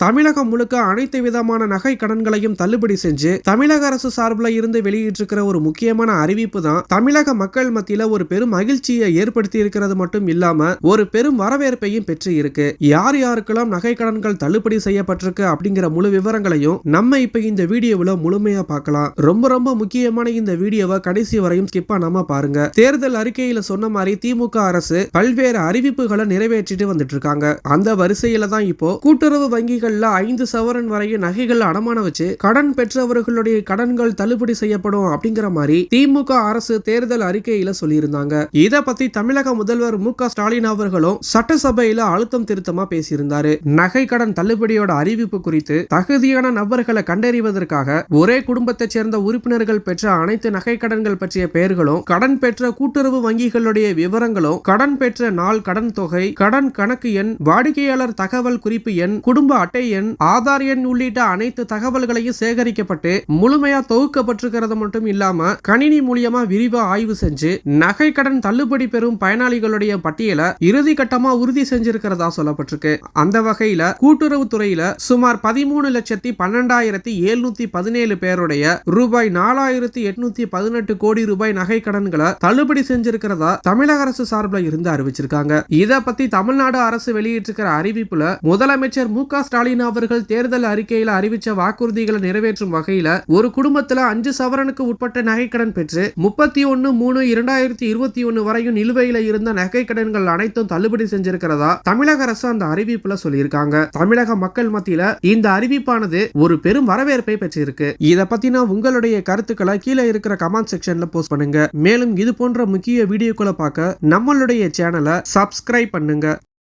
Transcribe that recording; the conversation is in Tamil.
தமிழகம் முழுக்க அனைத்து விதமான நகை கடன்களையும் தள்ளுபடி செஞ்சு தமிழக அரசு சார்பில் இருந்து வெளியிட்டிருக்கிற ஒரு முக்கியமான அறிவிப்பு தான் தமிழக மக்கள் மத்தியில ஒரு பெரும் மகிழ்ச்சியை ஏற்படுத்தி இருக்கிறது மட்டும் இல்லாம ஒரு பெரும் வரவேற்பையும் பெற்று இருக்கு யார் யாருக்கெல்லாம் நகை கடன்கள் தள்ளுபடி செய்யப்பட்டிருக்கு அப்படிங்கிற முழு விவரங்களையும் நம்ம இப்ப இந்த வீடியோவில் முழுமையா பார்க்கலாம். ரொம்ப ரொம்ப முக்கியமான இந்த வீடியோவை கடைசி வரையும் ஸ்கிப் பண்ணாம பாருங்க. தேர்தல் அறிக்கையில சொன்ன மாதிரி திமுக அரசு பல்வேறு அறிவிப்புகளை நிறைவேற்றிட்டு வந்துட்டு இருக்காங்க. அந்த வரிசையில தான் இப்போ கூட்டுறவு வங்கிகள் வங்கிகள்ல ஐந்து சவரன் வரையும் நகைகள் அடமான வச்சு கடன் பெற்றவர்களுடைய கடன்கள் தள்ளுபடி செய்யப்படும் அப்படிங்கிற மாதிரி திமுக அரசு தேர்தல் அறிக்கையில சொல்லியிருந்தாங்க. இத பத்தி தமிழக முதல்வர் மு க ஸ்டாலின் அவர்களும் சட்டசபையில அழுத்தம் திருத்தமா பேசியிருந்தாரு. நகை கடன் தள்ளுபடியோட அறிவிப்பு குறித்து தகுதியான நபர்களை கண்டறிவதற்காக ஒரே குடும்பத்தைச் சேர்ந்த உறுப்பினர்கள் பெற்ற அனைத்து நகை கடன்கள் பற்றிய பெயர்களும் கடன் பெற்ற கூட்டுறவு வங்கிகளுடைய விவரங்களும் கடன் பெற்ற நாள் கடன் தொகை கடன் கணக்கு எண் வாடிக்கையாளர் தகவல் குறிப்பு எண் குடும்ப அட்டை எண் ஆதார் எண் உள்ளிட்ட அனைத்து தகவல்களையும் சேகரிக்கப்பட்டு முழுமையா தொகுக்கப்பட்டிருக்கிறது மட்டும் இல்லாம கணினி மூலியமா விரிவா ஆய்வு செஞ்சு நகை கடன் தள்ளுபடி பெறும் பயனாளிகளுடைய பட்டியலை இறுதி கட்டமா உறுதி செஞ்சிருக்கிறதா சொல்லப்பட்டிருக்கு. அந்த வகையில கூட்டுறவு துறையில சுமார் பதிமூணு லட்சத்தி பன்னெண்டாயிரத்தி எழுநூத்தி பதினேழு பேருடைய ரூபாய் நாலாயிரத்தி எட்நூத்தி பதினெட்டு கோடி ரூபாய் நகை கடன்களை தள்ளுபடி செஞ்சிருக்கிறதா தமிழக அரசு சார்பில் இருந்து அறிவிச்சிருக்காங்க. இத பத்தி தமிழ்நாடு அரசு வெளியிட்டிருக்கிற அறிவிப்புல முதலமைச்சர் மு க ஸ்டாலின் அவர்கள் தேர்தல் அறிக்கையில அறிவிச்ச வாக்குறுதிகளை நிறைவேற்றும் வகையில ஒரு குடும்பத்துல அஞ்சு சவரனுக்கு உட்பட்ட நகைக்கடன் பெற்று முப்பத்தி ஒன்னு மூணு இரண்டாயிரத்தி இருபத்தி ஒன்னு வரையும் நிலுவையில இருந்த நகை கடன்கள் அனைத்தும் தள்ளுபடி செஞ்சிருக்கிறதா தமிழக அரசு அந்த அறிவிப்புல சொல்லியிருக்காங்க. தமிழக மக்கள் மத்தியில இந்த அறிவிப்பானது ஒரு பெரும் வரவேற்பை பெற்றிருக்கு. இத பத்தின உங்களுடைய கருத்துக்களை கீழே இருக்கிற கமெண்ட் செக்ஷன்ல போஸ்ட் பண்ணுங்க. மேலும் இது போன்ற முக்கிய வீடியோக்களை பார்க்க நம்மளுடைய சேனலை சப்ஸ்கிரைப் பண்ணுங்க.